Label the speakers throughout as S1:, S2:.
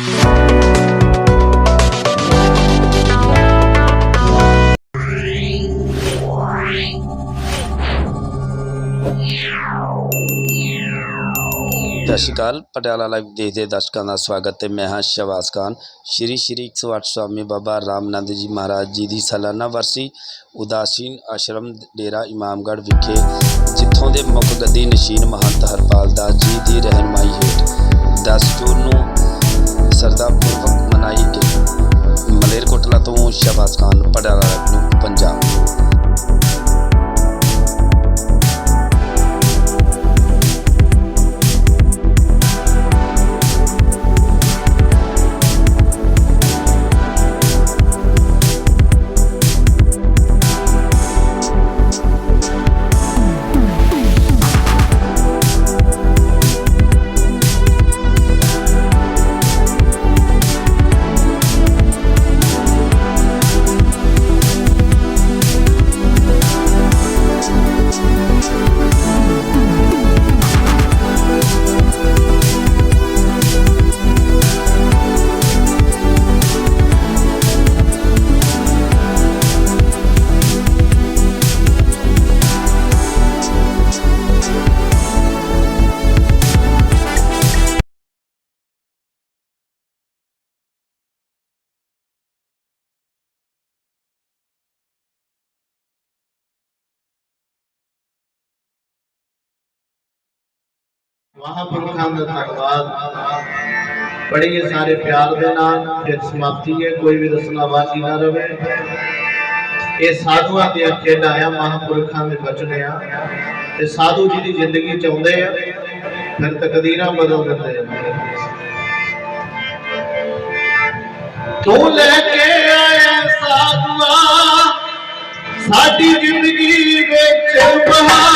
S1: ਸਤਿ ਸ਼੍ਰੀ ਅਕਾਲ, ਪਟਿਆਲਾ ਲਾਈਵ ਦੇਖਦੇ ਦਰਸ਼ਕਾਂ ਦਾ ਸਵਾਗਤ ਹੈ। ਮੈਂ ਹਾਂ ਸ਼ਹਬਾਜ਼ ਖਾਨ। ਸ਼੍ਰੀ ਸ਼੍ਰੀ 108 ਸਵਾਮੀ ਬਾਬਾ ਰਾਮਨੰਦ ਜੀ ਮਹਾਰਾਜ ਜੀ ਦੀ ਸਾਲਾਨਾ ਵਰਸੀ, ਉਦਾਸੀਨ ਆਸ਼ਰਮ ਡੇਰਾ ਇਮਾਮਗੜ੍ਹ ਵਿਖੇ, ਜਿੱਥੋਂ ਦੇ ਮੁੱਖ ਗੱਦੀ ਨਸ਼ੀਨ ਮਹੰਤ ਹਰਪਾਲ ਦਾਸ ਜੀ ਦੀ ਰਹਿਨਮਾਈ ਹੇਠ 10 ਜੂਨ ਨੂੰ ਸ਼ਰਧਾ ਪੂਰਵਕ ਮਨਾਈ ਗਈ ਮਲੇਰਕੋਟਲਾ ਤੋਂ ਸ਼ਹਬਾਜ਼ ਖਾਨ ਪਟਿਆਲਾ ਪੰਜਾਬ। ਨੂੰ ਪੰਜਾਬ
S2: ਮਹਾਂਪੁਰਖਾਂ ਦਾ ਧੰਨਵਾਦ। ਬੜੇ ਹੀ ਸਾਰੇ ਪਿਆਰ ਦੇ ਨਾਲ ਫਿਰ ਸਮਾਪਤੀ ਹੈ, ਕੋਈ ਵੀ ਰਸਨਾ ਬਾਕੀ ਨਾ ਰਵੇ। ਇਹ ਸਾਧੂਆਂ ਦੀਆਂ ਖੇਡਾਂ ਆ ਮਹਾਂਪੁਰਖਾਂ ਦੇ ਬਚਨ ਆ। ਤੇ ਸਾਧੂ ਜੀ ਦੀ ਜ਼ਿੰਦਗੀ ਚਾਹੁੰਦੇ ਆ, ਫਿਰ ਤਕਦੀਰਾਂ ਬਦਲ ਦਿੰਦੇ ਆ। ਤੂੰ ਲੈ ਕੇ ਆਇਆ ਸਾਧੂਆ, ਸਾਡੀ ਜ਼ਿੰਦਗੀ ਵਿੱਚ ਬਹਾਰਾਂ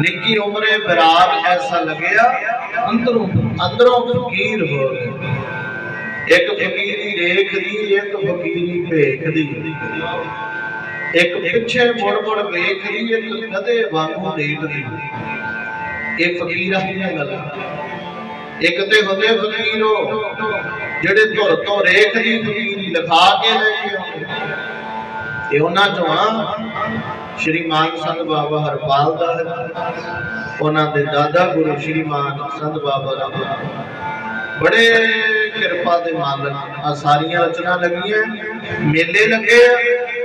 S2: ਨਿੱਕੀ ਉਮਰੇ ਵਿਰਾਗ ਐਸਾ ਲੱਗਿਆ ਅੰਦਰੋਂ ਅੰਦਰੋਂ। ਫਕੀਰ ਹੋ ਗਏ। ਇੱਕ ਫਕੀਰੀ ਰੇਖਦੀ ਇੱਕ ਫਕੀਰੀ ਭੇਖਦੀ। ਇੱਕ ਪਿੱਛੇ ਮੁੜ ਮੁੜ ਵੇਖਦੀ ਇੱਕ ਕਦੇ ਵਾਂਗੂ ਦੇਖਦੀ। ਇਹ ਫਕੀਰਾਂ ਦੀਆਂ ਗੱਲਾਂ। ਇੱਕ ਤੇ ਹੁੰਦੇ ਫਕੀਰੋ ਜਿਹੜੇ ਧੁਰ ਤੋਂ ਰੇਖ ਦੀ ਫਕੀਰੀ ਲਿਖਾ ਕੇ ਲੈ ਆਉਂਦੇ ਤੇ ਉਹਨਾਂ ਚੋਂ ਆ ਸ਼੍ਰੀ ਮਾਨ ਸੰਤ ਬਾਬਾ ਹਰਪਾਲ ਦਾ, ਉਹਨਾਂ ਦੇ ਦਾਦਾ ਗੁਰੂ ਸ਼੍ਰੀ ਸੰਤ ਬਾਬਾ ਰਾਮ ਬੜੇ ਕਿਰਪਾ ਦੇ ਮਾਲਕ ਆ, ਸਾਰੀਆਂ ਰਚਨਾ ਲੱਗੀਆਂ, ਮੇਲੇ ਲੱਗੇ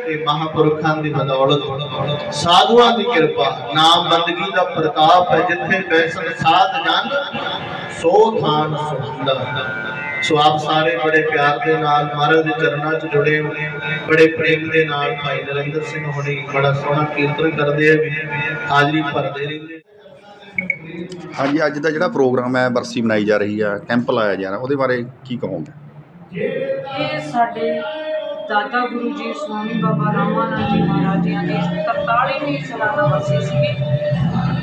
S2: ਤੇ ਮਹਾਪੁਰਖਾਂ ਦੀ ਬਦੌਲਤ। ਸਾਧੂਆਂ ਦੀ ਕਿਰਪਾ, ਨਾਮ ਬੰਦਗੀ ਦਾ ਪ੍ਰਤਾਪ ਹੈ ਜਿੱਥੇ ਬੈਸਨ ਸਾਧ ਜਨ ਸੋ ਥਾਨ ਸੁੰਦਰ ਸੋ ਆਪ ਸਾਰੇ ਬੜੇ ਪਿਆਰ ਦੇ ਨਾਲ ਮਹਾਰਾਜ ਦੇ ਚਰਨਾਂ 'ਚ ਜੁੜੇ ਹੋ। ਬੜੇ ਪ੍ਰੇਮ ਦੇ ਨਾਲ ਭਾਈ ਨਰਿੰਦਰ ਸਿੰਘ ਹੁਣੀ ਬੜਾ ਸੋਹਣਾ ਕੀਰਤਨ ਕਰਦੇ ਆ ਹਾਜ਼ਰੀ ਭਰਦੇ ਰਹਿੰਦੇ।
S3: ਹਾਂਜੀ ਅੱਜ ਦਾ ਜਿਹੜਾ ਪ੍ਰੋਗਰਾਮ ਹੈ ਬਰਸੀ ਮਨਾਈ ਜਾ ਰਹੀ ਆ ਕੈਂਪ ਲਾਇਆ ਜਾ ਰਿਹਾ ਉਹਦੇ ਬਾਰੇ ਕੀ ਕਹੋਗੇ?
S4: ਇਹ ਸਾਡੇ ਦਾਦਾ ਗੁਰੂ ਜੀ ਸਵਾਮੀ ਬਾਬਾ ਰਾਮਾਨੰਦ ਜੀ ਮਹਾਰਾਜ ਜੀ ਦੀ 43ਵੀਂ ਸਾਲਾਨਾ ਵਰਸੀ ਸੀਗੀ।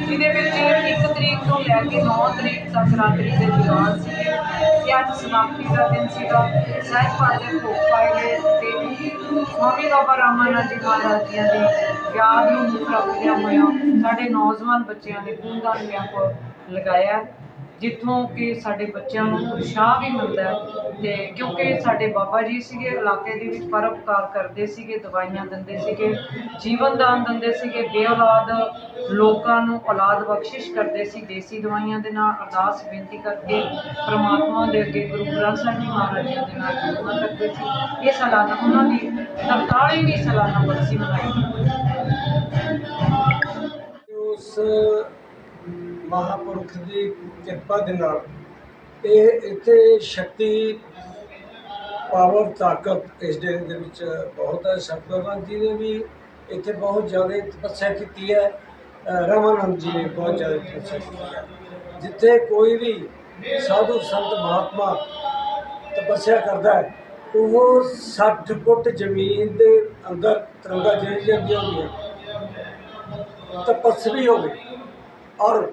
S4: ਜਿਹਦੇ ਵਿੱਚ 1 ਤਰੀਕ ਤੋਂ ਲੈ ਕੇ 9 ਤਰੀਕ ਤੱਕ ਰਾਤਰੀ ਦੇ ਦੌਰਾਨ ਸੀਗੇ। ਤੇ ਅੱਜ ਸਮਾਪਤੀ ਦਾ ਦਿਨ ਸੀਗਾ। ਸਾਹਿਬਾਨ ਦੇ ਭੋਗ ਪਾਏ ਤੇ ਸਵਾਮੀ ਬਾਬਾ ਰਾਮਾਨੰਦ ਜੀ ਮਹਾਰਾਜ ਜੀ ਦੀ ਯਾਦ ਨੂੰ ਮੁੱਖ ਰੱਖਦਿਆਂ ਹੋਇਆ ਸਾਡੇ ਨੌਜਵਾਨ ਬੱਚਿਆਂ ਨੇ ਖੂਨਦਾਨ ਕੈਂਪ ਲਗਾਇਆ। ਜਿੱਥੋਂ ਕਿ ਸਾਡੇ ਬੱਚਿਆਂ ਨੂੰ ਉਤਸ਼ਾਹ ਵੀ ਮਿਲਦਾ ਤੇ ਕਿਉਂਕਿ ਸਾਡੇ ਬਾਬਾ ਜੀ ਸੀਗੇ, ਇਲਾਕੇ ਦੇ ਵਿੱਚ ਪਰਉਪਕਾਰ ਕਰਦੇ ਸੀਗੇ, ਦਵਾਈਆਂ ਦਿੰਦੇ ਸੀਗੇ, ਜੀਵਨ ਦਾਨ ਦਿੰਦੇ ਸੀਗੇ, ਬੇਔਲਾਦ ਲੋਕਾਂ ਨੂੰ ਔਲਾਦ ਬਖਸ਼ਿਸ਼ ਕਰਦੇ ਸੀ, ਦੇਸੀ ਦਵਾਈਆਂ ਦੇ ਨਾਲ ਅਰਦਾਸ ਬੇਨਤੀ ਕਰਕੇ ਪ੍ਰਮਾਤਮਾ ਦੇ ਅੱਗੇ ਗੁਰੂ ਗ੍ਰੰਥ ਸਾਹਿਬ ਜੀ ਮਹਾਰਾਜ ਜੀ ਦੇ ਨਾਲ ਜੁੜਨਾ ਕਰਦੇ ਸੀ। ਇਹ ਸਾਲਾਨਾ ਉਹਨਾਂ ਦੀ 43ਵੀਂ ਸਾਲਾਨਾ ਬਰਸੀ ਮਨਾਈ।
S5: ਉਸ ਮਹਾਪੁਰਖ ਦੀ ਕਿਰਪਾ ਦੇ ਨਾਲ ਇਹ ਇੱਥੇ ਸ਼ਕਤੀ ਪਾਵਰ ਤਾਕਤ ਇਸ ਡੇਰੇ ਦੇ ਵਿੱਚ ਬਹੁਤ ਹੈ। ਸਤਿਗੁਰਾਂ ਜੀ ਨੇ ਵੀ ਇੱਥੇ ਬਹੁਤ ਜ਼ਿਆਦਾ ਤਪੱਸਿਆ ਕੀਤੀ ਹੈ। ਅ, ਜੀ ਨੇ ਬਹੁਤ ਜ਼ਿਆਦਾ ਤਪੱਸਿਆ ਕੀਤੀ ਹੈ। ਜਿੱਥੇ ਕੋਈ ਵੀ ਸਾਧੂ ਸੰਤ ਮਹਾਤਮਾ ਤਪੱਸਿਆ ਕਰਦਾ ਹੈ ਉਹ 60 ਫੁੱਟ ਜ਼ਮੀਨ ਦੇ ਅੰਦਰ ਤਰੰਗਾ ਜਿਹੜੀ ਜਾਂਦੀਆਂ ਹੁੰਦੀਆਂ ਤਪਸਵੀ ਹੋਵੇ ਔਰ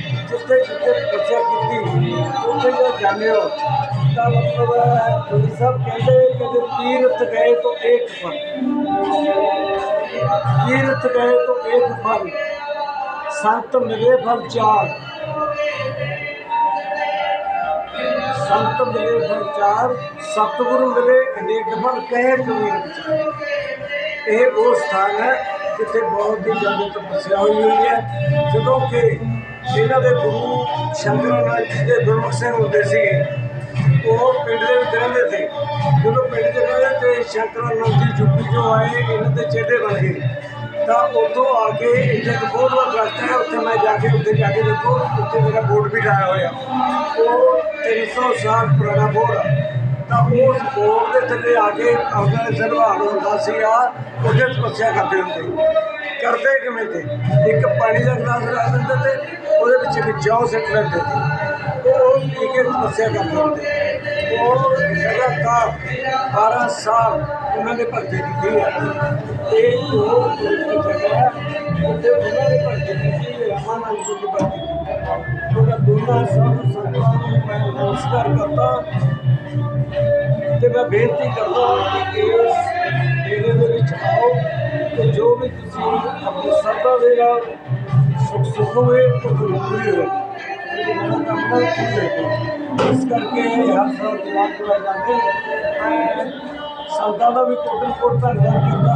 S5: ਜਿੱਥੇ ਜਿੱਥੇ ਤਪੱਸਿਆ ਕੀਤੀ ਉੱਥੇ ਜੇ ਜਾਂਦੇ ਤਾਂ ਮਤਲਬ ਹੈ ਤੁਸੀਂ ਕਹਿੰਦੇ ਕਿ ਜੇ ਤੀਰਥ ਗਏ ਤਾਂ ਇੱਕ ਫਲ। ਤੀਰਥ ਗਏ ਤਾਂ ਇੱਕ ਫਲ। ਸੰਤ ਮਿਲੇ ਫਲ ਚਾਰ। ਸੰਤ ਮਿਲੇ ਫਲ ਚਾਰ, ਸਤਿਗੁਰੂ ਮਿਲੇ ਅਨੇਕ ਫਲ, ਕਹਿ ਕਬੀਰ ਵਿਚਾਰ। ਇਹ ਉਹ ਸਥਾਨ ਹੈ ਜਿੱਥੇ ਬਹੁਤ ਦੀ ਜੰਗ ਤਪੱਸਿਆ ਹੋਈ ਹੋਈ ਹੈ। ਜਦੋਂ ਕਿ ਇਹਨਾਂ ਦੇ ਗੁਰੂ ਸ਼ੰਕਰਾਚਾਰਿਆ ਜੀ ਦੇ ਗੁਰਮੁਖ ਸਿੰਘ ਹੁੰਦੇ ਸੀ, ਉਹ ਪਿੰਡ ਦੇ ਵਿੱਚ ਰਹਿੰਦੇ ਸੀ। ਜਦੋਂ ਪਿੰਡ ਦੇ ਰਹਿੰਦੇ ਤੇ ਸ਼ੰਕਰਾਚਾਰਿਆ ਜੀ ਜੁੱਪੀ ਜੋ ਆਏ, ਇਹਨਾਂ ਦੇ ਚੇਲੇ ਬਣ ਗਏ। ਤਾਂ ਉੱਥੋਂ ਆ ਕੇ ਇੱਥੇ ਇੱਕ ਬਹੁਤ ਵੱਡਾ ਰਸਤਾ ਹੈ, ਉੱਥੇ ਮੈਂ ਜਾ ਕੇ, ਉੱਥੇ ਜਾ ਕੇ ਦੇਖੋ, ਉੱਥੇ ਮੇਰਾ ਬੋਰਡ ਵੀ ਲਾਇਆ ਹੋਇਆ। ਉਹ 300 ਸਾਲ ਪੁਰਾਣਾ ਬੋਰਡ ਆ। ਤਾਂ ਉਸ ਬੋਰਡ ਦੇ ਥੱਲੇ ਆ ਕੇ ਆਪਣਾ ਸਲਵਾਨ ਹੁੰਦਾ ਸੀ, ਆ ਉਹਦੇ ਤਪੱਸਿਆ ਕਰਦੇ ਹੁੰਦੇ। ਕਰਦੇ ਕਿਵੇਂ ਤੇ? ਇੱਕ ਪਾਣੀ ਦਾ ਗਲਾਸ ਰੱਖ ਦਿੰਦੇ ਤੇ ਉਹਦੇ ਵਿੱਚ ਇੱਕ ਜੌ ਸਿੱਟ ਲੈਂਦੇ ਤੇ। ਉਹ ਪੀ ਕੇ ਤਪੱਸਿਆ ਕਰਦੇ ਹੁੰਦੇ ਉਹ ਲਗਾਤਾਰ 12 ਸਾਲ ਉਹਨਾਂ ਨੇ ਭਗਤੀ ਕੀਤੀ ਹੈ ਇਹ ਉਹ ਜਗ੍ਹਾ ਹੈ ਉਹਨਾਂ ਨੇ ਭਗਤੀ ਕੀਤੀ ਰਾਮਾਨੰਦ ਜੀ ਦੀ ਭਗਤੀ ਕੀਤੀ ਉਹਦਾ ਦੋਨਾਂ ਸਾਧੂ ਸੰਤਾਂ ਨੂੰ ਮੈਂ ਨਮਸਕਾਰ ਕਰਦਾ। ਤੇ ਮੈਂ ਬੇਨਤੀ ਕਰਦਾ ਕਿ ਇਸ ਜੋ ਵੀ ਤੁਸੀਂ ਆਪਣੀ ਸਰਦਾ ਦੇ ਨਾਲ ਸੁਖ ਸੁਖ ਹੋਵੇ ਤਾਂ ਪੂਰੀ ਹੋਵੇ ਇਹ ਮਨੋਕਾਮਨਾ ਪੂਰੀ ਹੋਵੇ ਇਸ ਕਰਕੇ ਹਰ ਸਾਲ ਜਵਾਨ ਕੋਲ ਜਾਂਦੇ ਮੈਂ ਸੰਤਾਂ ਦਾ ਵੀ ਕੋਟਨ ਕੋਟ ਧੰਨਵਾਦ ਕਰਦਾ।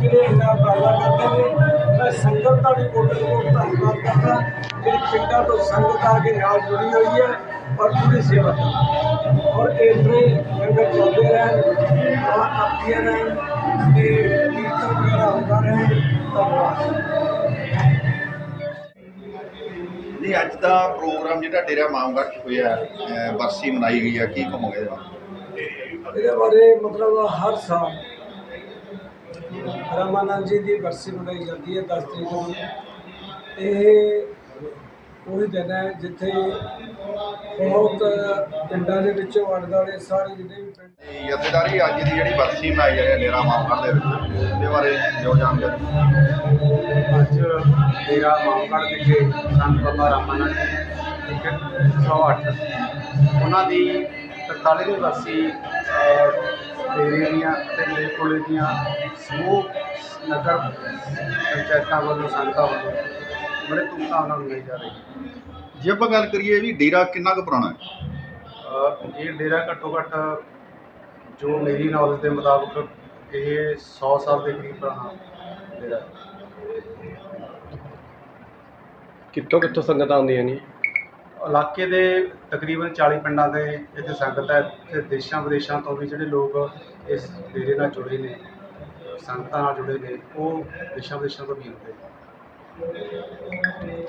S5: ਜਿਹੜੇ ਇਹਨਾਂ ਉਪਰਾਲਾ ਕਰਦੇ ਨੇ, ਮੈਂ ਸੰਗਤ ਦਾ ਵੀ ਕੋਟਨ ਕੋਟ ਧੰਨਵਾਦ ਕਰਦਾ। ਜਿਹੜੀ ਪਿੰਡਾਂ ਤੋਂ ਸੰਗਤ ਆ ਕੇ ਨਾਲ ਜੁੜੀ ਹੋਈ ਹੈ ਔਰ ਪੂਰੀ ਸੇਵਾ ਕਰਦੀ ਹੈ। ਔਰ ਇਤਨੇ ਲੰਗਰ ਚੱਲਦੇ ਰਹਿਣ ਆਹ ਆਪੀਆਂ ਰਹਿਣ। ਤੇ ਕੀਰਤਨ ਵਗੈਰਾ ਹੁੰਦਾ ਰਹੇ ਧੰਨਵਾਦ।
S3: ਨਹੀਂ ਅੱਜ ਦਾ ਪ੍ਰੋਗਰਾਮ ਜਿਹੜਾ ਡੇਰਾ ਮਾਮਗੜ੍ਹ 'ਚ ਹੋਇਆ ਅਹ ਬਰਸੀ ਮਨਾਈ ਗਈ ਆ ਕੀ ਕਹੋਗੇ ਇਹਦੇ ਬਾਰੇ?
S5: ਇਹਦੇ ਬਾਰੇ ਮਤਲਬ ਹਰ ਸਾਲ ਰਾਮਾਨੰਦ ਜੀ ਦੀ ਬਰਸੀ ਮਨਾਈ ਜਾਂਦੀ ਹੈ 10 ਤਰੀਕ ਨੂੰ। ਇਹ ਉਹੀ ਦਿਨ ਹੈ ਜਿੱਥੇ ਬਹੁਤ ਪਿੰਡਾਂ ਦੇ ਵਿੱਚੋਂ ਸਾਰੇ ਜਿੰਨੇ ਵੀ ਪਿੰਡ
S3: ਤੇ ਜਥੇਦਾਰੀ ਅੱਜ ਦੀ ਜਿਹੜੀ ਬਰਸੀ ਮਨਾਈ ਜਾ ਰਹੀ ਹੈ ਡੇਰਾ ਮਾਮਗੜ੍ਹ ਦੇ ਵਿੱਚ ਇਹਦੇ ਬਾਰੇ ਜੋ ਜਾਣਕਾਰੀ?
S6: ਅੱਜ ਡੇਰਾ ਮਾਮਗੜ੍ਹ ਵਿਖੇ ਸੰਤ ਬਾਬਾ ਰਾਮਾਨੰਦ ਜੀ ਇੱਕ 108 ਉਹਨਾਂ ਦੀ 43ਵੀਂ ਵਰਸੀ ਅਹ, ਡੇਰੇ ਦੀਆਂ ਤੇ ਮਲੇਕੋਲੇ ਦੀਆਂ ਸਮੂਹ ਨਗਰ ਪੰਚਾਇਤਾਂ ਵੱਲੋਂ ਸੰਗਤਾਂ ਵੱਲੋਂ ਬੜੇ ਧੂਮਧਾਮ ਨਾਲ ਮਨਾਈ ਜਾ ਰਹੀ ਹੈ।
S3: ਜੇ ਆਪਾਂ ਗੱਲ ਕਰੀਏ ਵੀ ਡੇਰਾ ਕਿੰਨਾ ਕੁ ਪੁਰਾਣਾ ਹੈ?
S6: ਇਹ ਡੇਰਾ ਘੱਟੋ ਘੱਟ ਜੋ ਮੇਰੀ ਨੌਲੇਜ ਦੇ ਮੁਤਾਬਕ ਇਹ 100 ਸਾਲ ਦੇ ਕਰੀਬ ਪੁਰਾਣਾ ਡੇਰਾ ਹੈ।
S7: ਕਿੱਥੋਂ ਕਿੱਥੋਂ ਸੰਗਤਾਂ ਆਉਂਦੀਆਂ ਨੇ?
S6: ਇਲਾਕੇ ਦੇ ਤਕਰੀਬਨ 40 ਪਿੰਡਾਂ ਦੇ ਇੱਥੇ ਸੰਗਤ ਹੈ। ਤੇ ਦੇਸ਼ਾਂ ਵਿਦੇਸ਼ਾਂ ਤੋਂ ਵੀ ਜਿਹੜੇ ਲੋਕ ਇਸ ਡੇਰੇ ਨਾਲ ਜੁੜੇ ਨੇ ਸੰਗਤਾਂ ਨਾਲ ਜੁੜੇ ਨੇ ਉਹ ਦੇਸ਼ਾਂ ਵਿਦੇਸ਼ਾਂ ਤੋਂ ਵੀ ਆਉਂਦੇ ਨੇ।